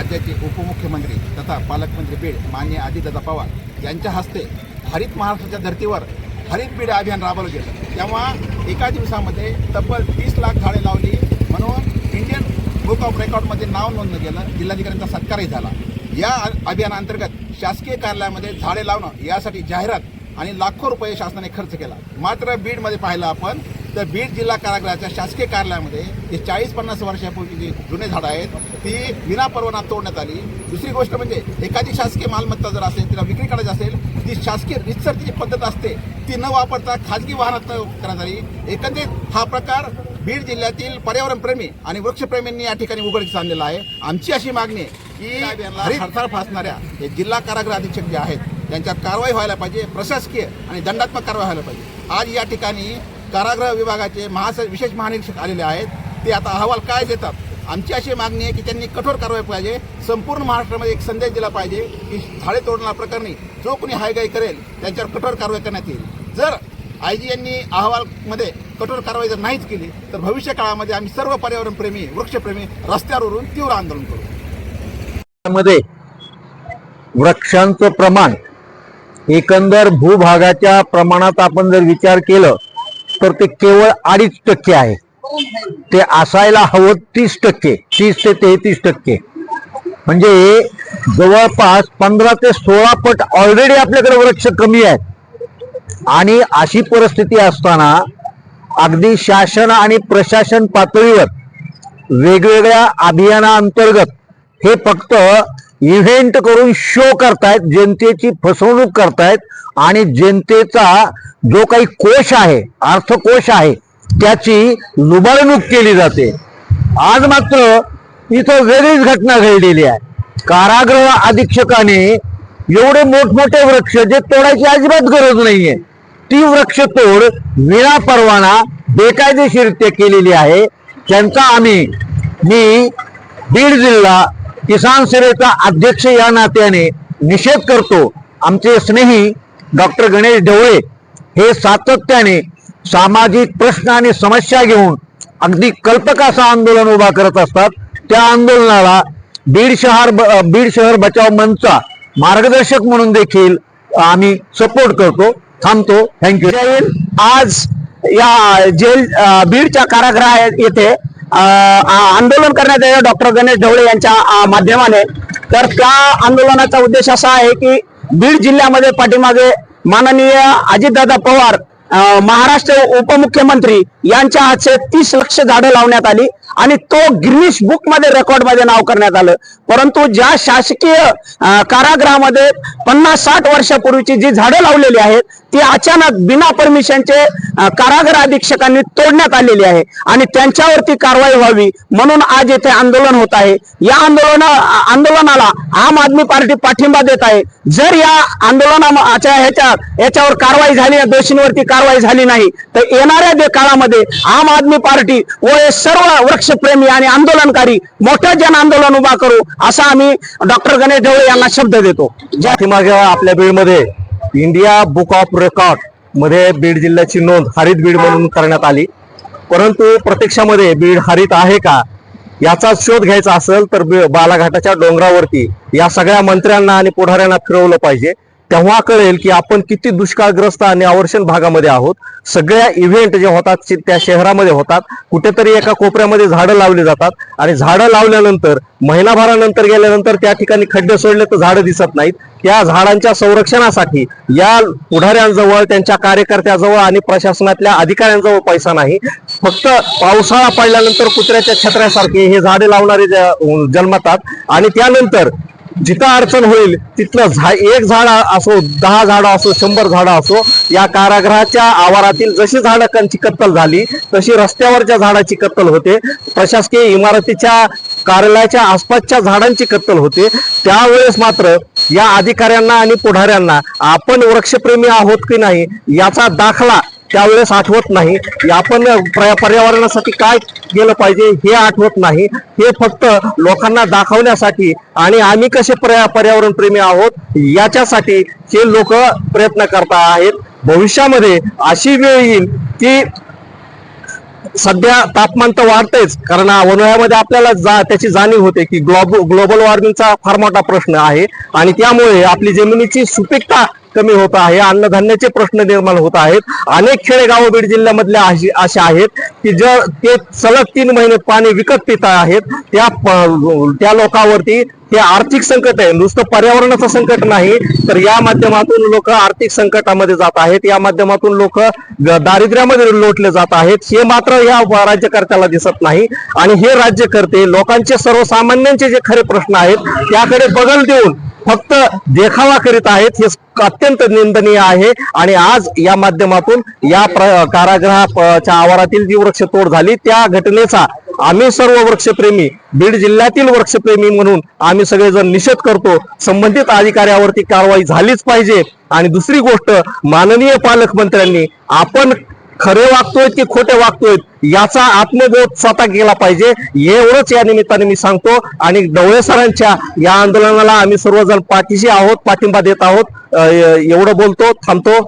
राज्याचे उपमुख्यमंत्री तथा पालकमंत्री बीड मान्य अजितदादा पवार यांच्या हस्ते हरित महाराष्ट्राच्या धर्तीवर हरित बीड अभियान राबवलं गेलं. तेव्हा एका दिवसामध्ये तब्बल तीस लाख झाडे लावली म्हणून इंडियन बुक ऑफ रेकॉर्डमध्ये नाव नोंदलं गेलं जिल्हाधिकाऱ्यांचा सत्कारही झाला. या अभियानाअंतर्गत अभियानांतर्गत शासकीय कार्यालयामध्ये झाडे लावणं यासाठी जाहिरात आणि लाखो रुपये शासनाने खर्च केला. मात्र बीडमध्ये पाहिलं आपण तर बीड जिल्हा कारागृहाच्या शासकीय कार्यालयामध्ये जे चाळीस पन्नास वर्षापूर्वी जी जुने झाडं आहेत ती विना परवाना तोडण्यात आली. दुसरी गोष्ट म्हणजे एखादी शासकीय मालमत्ता जर असेल तिला विक्री करायची असेल ती शासकीय रितसर जी पद्धत असते ती न वापरता खाजगी वाहनात करण्यात आली. एकंदरीत हा प्रकार बीड जिल्ह्यातील पर्यावरणप्रेमी आणि वृक्षप्रेमींनी या ठिकाणी उघडकीस आणलेला आहे. आमची अशी मागणी आहे की हरित हडताळ फासणाऱ्या हे जिल्हा कारागृह अधीक्षक जे आहेत त्यांच्यावर कारवाई व्हायला पाहिजे प्रशासकीय आणि दंडात्मक कारवाई व्हायला पाहिजे. आज या ठिकाणी कारागृह विभागाचे महास विशेष महानिरीक्षक आलेले आहेत. ते आता अहवाल काय देतात? आमची अशी मागणी आहे की त्यांनी कठोर कारवाई पाहिजे. संपूर्ण महाराष्ट्रामध्ये एक संदेश दिला पाहिजे की झाडे तोडणार प्रकरणी जो कोणी हायगाई करेल त्यांच्यावर कठोर कारवाई करण्यात येईल. जर आय जी यांनी अहवालमध्ये कठोर कारवाई जर नाहीच केली तर भविष्य काळामध्ये आम्ही सर्व पर्यावरणप्रेमी वृक्षप्रेमी रस्त्यावरून तीव्र आंदोलन करू. मध्ये वृक्षांचं प्रमाण एकंदर भूभागाच्या प्रमाणात आपण जर विचार केलं तर ते केवळ अडीच टक्के आहे. ते असायला हवं तीस टक्के. तीस ते तेहतीस टक्के. म्हणजे जवळपास पंधरा ते सोळा पट ऑलरेडी आपल्याकडे वृक्ष कमी आहेत. आणि अशी परिस्थिती असताना अगदी शासन आणि प्रशासन पातळीवर वेगवेगळ्या अभियानाअंतर्गत हे फक्त इव्हेंट करून शो करतायत जनतेची फसवणूक करतायत आणि जनतेचा जो काही कोश आहे अर्थकोश आहे त्याची लुबाडणूक केली जाते. आज मात्र इथं वेगळीच घटना घडलेली आहे. कारागृह अधीक्षकाने एवढे मोठमोठे वृक्ष जे तोडायची अजिबात गरज नाहीये ती वृक्ष तोड विना परवाना बेकायदेशीरित्या केलेली आहे. त्यांचा आम्ही मी बीड जिल्हा किसान सेनेचा अध्यक्ष या नात्याने निषेध करतो. आमचे स्नेही डॉक्टर गणेश ढवळे हे सातत्याने सामाजिक प्रश्न आणि समस्या घेऊन अगदी कल्पक असं आंदोलन उभा करत असतात. त्या आंदोलनाला बीड शहर ब- बीड शहर बचाव मंचचा मार्गदर्शक म्हणून देखील आम्ही सपोर्ट करतो थांबतो. थँक्यू आज या जेल बीडच्या कारागृह येथे आंदोलन करण्यात येतं डॉक्टर गणेश ढवळे यांच्या माध्यमाने. तर त्या आंदोलनाचा उद्देश असा आहे की बीड जिल्ह्यामध्ये पाठीमागे माननीय अजितदादा पवार महाराष्ट्र उपमुख्यमंत्री यांच्या हातचे तीस लक्ष झाडं लावण्यात आली आणि तो गिर्निश बुकमध्ये रेकॉर्डमध्ये नाव करण्यात आलं. परंतु ज्या शासकीय कारागृहामध्ये पन्नास साठ वर्षापूर्वीची जी झाडं लावलेली आहेत ती अचानक बिना परमिशनचे कारागृह अधीक्षकांनी तोडण्यात आलेली आहे आणि त्यांच्यावरती कारवाई व्हावी म्हणून आज येथे आंदोलन होत आहे. या आंदोलन आंदोलनाला आम आदमी पार्टी पाठिंबा देत आहे. जर या आंदोलनाच्या ह्याच्या याच्यावर कारवाई झाली दोषींवरती कारवाई झाली नाही. तर येणाऱ्या काळामध्ये आम आदमी पार्टी व हे सर्व वृक्षप्रेमी आणि आंदोलनकारी मोठं जन आंदोलन उभा करू असा आम्ही डॉक्टर गणेश ढवळे यांना शब्द देतो. जय आपल्या बीडमध्ये इंडिया बुक ऑफ रेकॉर्डमध्ये बीड जिल्ह्याची नोंद हरित बीड म्हणून करण्यात आली. परंतु प्रत्यक्षामध्ये बीड हरित आहे का? याचा शोध घ्यायचा असेल तर बालाघाटाच्या डोंगरावरती या सगळ्या मंत्र्यांना आणि पुढाऱ्यांना फिरवलं पाहिजे. तेव्हा कळेल की आपण किती दुष्काळग्रस्त आणि अवर्षण भागामध्ये आहोत. सगळ्या इव्हेंट जे होतात त्या शहरामध्ये होतात. कुठेतरी एका कोपऱ्यामध्ये झाडं लावली जातात. आणि झाडं लावल्यानंतर महिनाभरानंतर गेल्यानंतर त्या ठिकाणी खड्डे सोडले तर झाडं दिसत नाहीत. त्या झाडांच्या संरक्षणासाठी या पुढाऱ्यांजवळ त्यांच्या कार्यकर्त्याजवळ आणि प्रशासनातल्या अधिकाऱ्यांजवळ पैसा नाही. फक्त पावसाळा पडल्यानंतर कुत्र्याच्या छत्र्यासारखे हे झाडे लावणारे जन्मतात. आणि त्यानंतर जिथं अडचण होईल तिथलं झा एक झाड असो दहा झाडं असो शंभर झाडं असो या कारागृहाच्या आवारातील जशी झाडांची कत्तल झाली तशी रस्त्यावरच्या झाडाची कत्तल होते. प्रशासकीय इमारतीच्या कार्यालयाच्या आसपासच्या झाडांची कत्तल होते. त्यावेळेस मात्र या अधिकाऱ्यांना आणि पुढाऱ्यांना आपण वृक्षप्रेमी आहोत की नाही याचा दाखला त्यावेळेस आठवत नाही. आपण पर्यावरणासाठी काय केलं पाहिजे हे आठवत नाही. हे फक्त लोकांना दाखवण्यासाठी आणि आम्ही कसे पर्या पर्यावरण प्रेमी आहोत याच्यासाठी हे लोक प्रयत्न करत आहेत. भविष्यामध्ये अशी वेळ येईल की सध्या तापमान तर वाढतेच कारण उन्हाळ्यामध्ये आपल्याला जा त्याची जाणीव होते की ग्लोबल ग्लोबल वॉर्मिंगचा फार मोठा प्रश्न आहे. आणि त्यामुळे आपली जमिनीची सुपीकता कमी होत आहे. अन्नधान्याचे प्रश्न निर्माण होत आहेत. अनेक खेडेगाव बीड जिल्ह्यामधले अशी असे आहेत की जर ते सलग तीन महिने पाणी विकत पित आहेत त्या प- त्या लोकांवरती हे आर्थिक संकट आहे. नुसतं पर्यावरणाचं संकट नाही तर या माध्यमातून लोक आर्थिक संकटामध्ये जात आहेत. या माध्यमातून लोक दारिद्र्यामध्ये लोटले जात आहेत. हे मात्र या राज्यकर्त्याला दिसत नाही. आणि हे राज्यकर्ते लोकांचे सर्वसामान्यांचे जे खरे प्रश्न आहेत त्याकडे बगल देऊन फक्त देखावा करीत आहेत हे अत्यंत निंदनीय आहे. आणि आज या माध्यमातून या प्र- कारागृहाच्या आवारातील जी वृक्षतोड झाली त्या घटनेचा आम्ही सर्व वृक्षप्रेमी बीड जिल्ह्यातील वृक्षप्रेमी म्हणून आम्ही सगळेजण निषेध करतो. संबंधित अधिकाऱ्यावरती कारवाई झालीच पाहिजे. आणि दुसरी गोष्ट माननीय पालकमंत्र्यांनी आपण खरे वागतोय की खोटे वागतोय याचा आत्मबोध स्वतः केला पाहिजे. एवढंच या निमित्ताने मी सांगतो. आणि डवळे सरांच्या या आंदोलनाला आम्ही सर्वजण पाठीशी आहोत पाठिंबा देत आहोत. एवढं बोलतो थांबतो.